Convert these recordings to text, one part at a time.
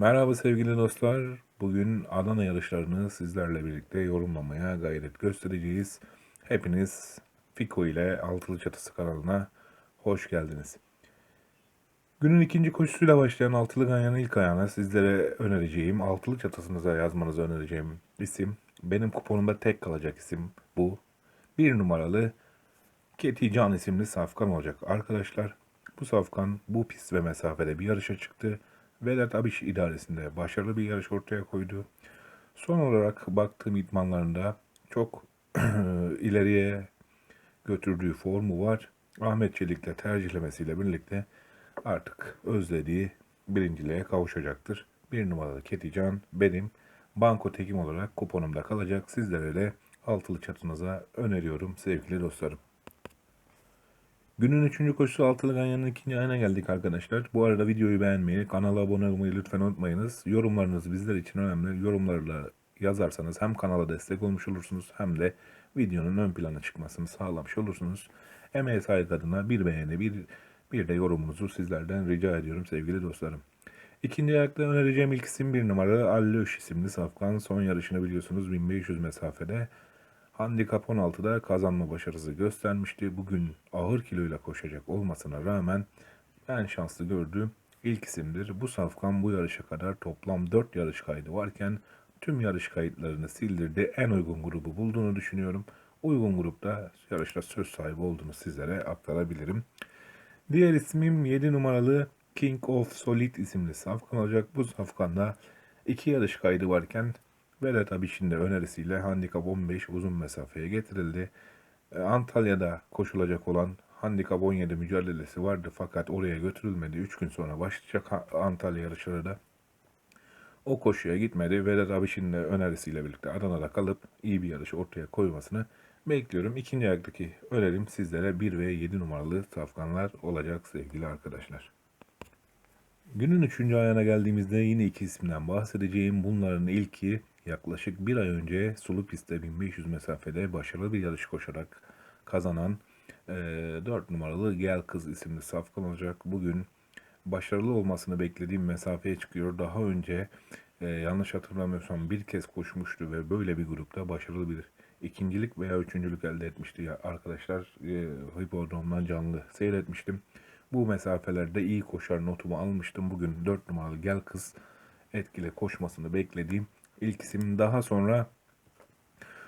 Merhaba sevgili dostlar. Bugün Adana yarışlarını sizlerle birlikte yorumlamaya gayret göstereceğiz. Hepiniz Fiko ile Altılı Çatısı kanalına hoş geldiniz. Günün ikinci koşusuyla başlayan Altılı Ganyan'ın ilk ayağına sizlere önereceğim, Altılı Çatısınıza yazmanızı önereceğim isim. Benim kuponumda tek kalacak isim bu. Bir numaralı Keti Can isimli safkan olacak arkadaşlar. Bu safkan bu pist ve mesafede bir yarışa çıktı. Vedat Abiş idaresinde başarılı bir yarış ortaya koydu. Son olarak baktığım idmanlarında çok ileriye götürdüğü formu var. Ahmet Çelik'le tercihlemesiyle birlikte artık özlediği birinciliğe kavuşacaktır. Bir numaralı Ketican benim banko tekim olarak kuponumda kalacak. Sizlere de altılı çatınıza öneriyorum sevgili dostlarım. Günün üçüncü koşusu altılı ganyanın ikinci ayına geldik arkadaşlar. Bu arada videoyu beğenmeyi, kanala abone olmayı lütfen unutmayınız. Yorumlarınız bizler için önemli. Yorumlarla yazarsanız hem kanala destek olmuş olursunuz hem de videonun ön plana çıkmasını sağlamış olursunuz. Emeğe saygı adına bir beğeni, bir, bir de yorumunuzu sizlerden rica ediyorum sevgili dostlarım. İkinci ayakta önereceğim ilk isim bir numara Allöş isimli Safkan. Son yarışını biliyorsunuz 1500 mesafede. Handikap 16'da kazanma başarısı göstermişti. Bugün ağır kiloyla koşacak olmasına rağmen en şanslı gördüğüm ilk isimdir. Bu safkan bu yarışa kadar toplam 4 yarış kaydı varken tüm yarış kayıtlarını sildirdi. En uygun grubu bulduğunu düşünüyorum. Uygun grupta yarışta söz sahibi olduğunu sizlere aktarabilirim. Diğer ismim 7 numaralı King of Solid isimli safkan olacak. Bu safkanda iki yarış kaydı varken Vedat Abiş'in de önerisiyle handikap 15 uzun mesafeye getirildi. E, Antalya'da koşulacak olan handikap 17 mücadelesi vardı fakat oraya götürülmedi. 3 gün sonra başlayacak Antalya yarışları da. O koşuya gitmedi. Vedat Abiş'in de önerisiyle birlikte Adana'da kalıp iyi bir yarış ortaya koymasını bekliyorum. İkinci ayaktaki önerim sizlere 1 ve 7 numaralı safkanlar olacak sevgili arkadaşlar. Günün üçüncü ayağına geldiğimizde yine iki isimden bahsedeceğim. Bunların ilki yaklaşık bir ay önce sulu pistte 1500 mesafede başarılı bir yarış koşarak kazanan e, 4 numaralı Gel Kız isimli safkan olacak. Bugün başarılı olmasını beklediğim mesafeye çıkıyor. Daha önce e, yanlış hatırlamıyorsam bir kez koşmuştu ve böyle bir grupta başarılı bir ikincilik veya üçüncülük elde etmişti ya arkadaşlar. E, Hipodrom'dan canlı seyretmiştim. Bu mesafelerde iyi koşar notumu almıştım. Bugün 4 numaralı Gel Kız etkili koşmasını beklediğim ilk isim. Daha sonra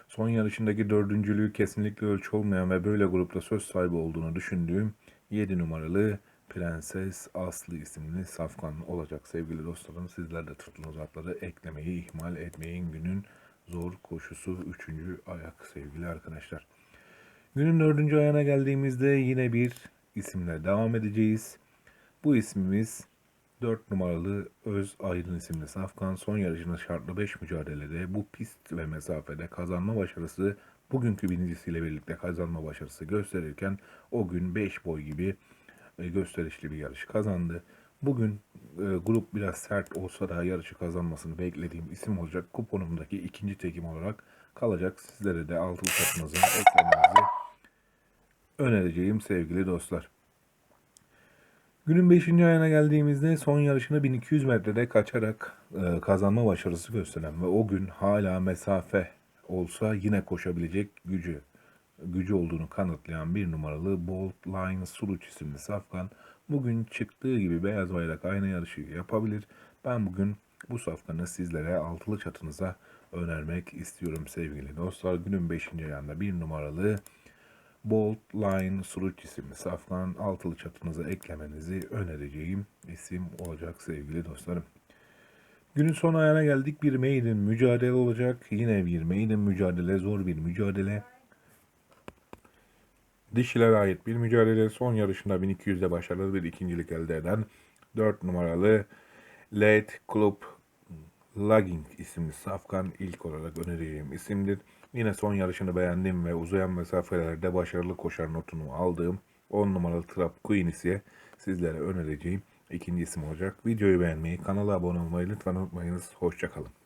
son yarışındaki dördüncülüğü kesinlikle ölçü olmayan ve böyle grupta söz sahibi olduğunu düşündüğüm 7 numaralı Prenses Aslı isimli safkan olacak sevgili dostlarım. Sizler de tuttuğunuz atları eklemeyi ihmal etmeyin. Günün zor koşusu 3. ayak sevgili arkadaşlar. Günün dördüncü ayağına geldiğimizde yine bir isimle devam edeceğiz. Bu ismimiz 4 numaralı Öz Aydın isimli Safkan son yarışında şartlı 5 mücadelede bu pist ve mesafede kazanma başarısı bugünkü birincisiyle birlikte kazanma başarısı gösterirken o gün 5 boy gibi e, gösterişli bir yarış kazandı. Bugün e, grup biraz sert olsa da yarışı kazanmasını beklediğim isim olacak. Kuponumdaki ikinci tekim olarak kalacak. Sizlere de altılı satınızı eklemenizi önereceğim sevgili dostlar. Günün 5. ayına geldiğimizde son yarışını 1200 metrede kaçarak e, kazanma başarısı gösteren ve o gün hala mesafe olsa yine koşabilecek gücü gücü olduğunu kanıtlayan bir numaralı Bolt Line Suruç isimli safkan bugün çıktığı gibi beyaz bayrak aynı yarışı yapabilir. Ben bugün bu safkanı sizlere altılı çatınıza önermek istiyorum sevgili dostlar. Günün 5. ayında bir numaralı Bolt Line Suruç isimli safkan altılı çatınıza eklemenizi önereceğim isim olacak sevgili dostlarım. Günün son ayağına geldik. Bir maiden mücadele olacak. Yine bir maiden mücadele, zor bir mücadele. Dişilere ait bir mücadele. Son yarışında 1200'de başarılı bir ikincilik elde eden 4 numaralı Late Club Lagging isimli safkan ilk olarak önereceğim isimdir. Yine son yarışını beğendiğim ve uzayan mesafelerde başarılı koşar notunu aldığım 10 numaralı Trap Queen ise sizlere önereceğim ikinci isim olacak. Videoyu beğenmeyi, kanala abone olmayı lütfen unutmayınız. Hoşçakalın.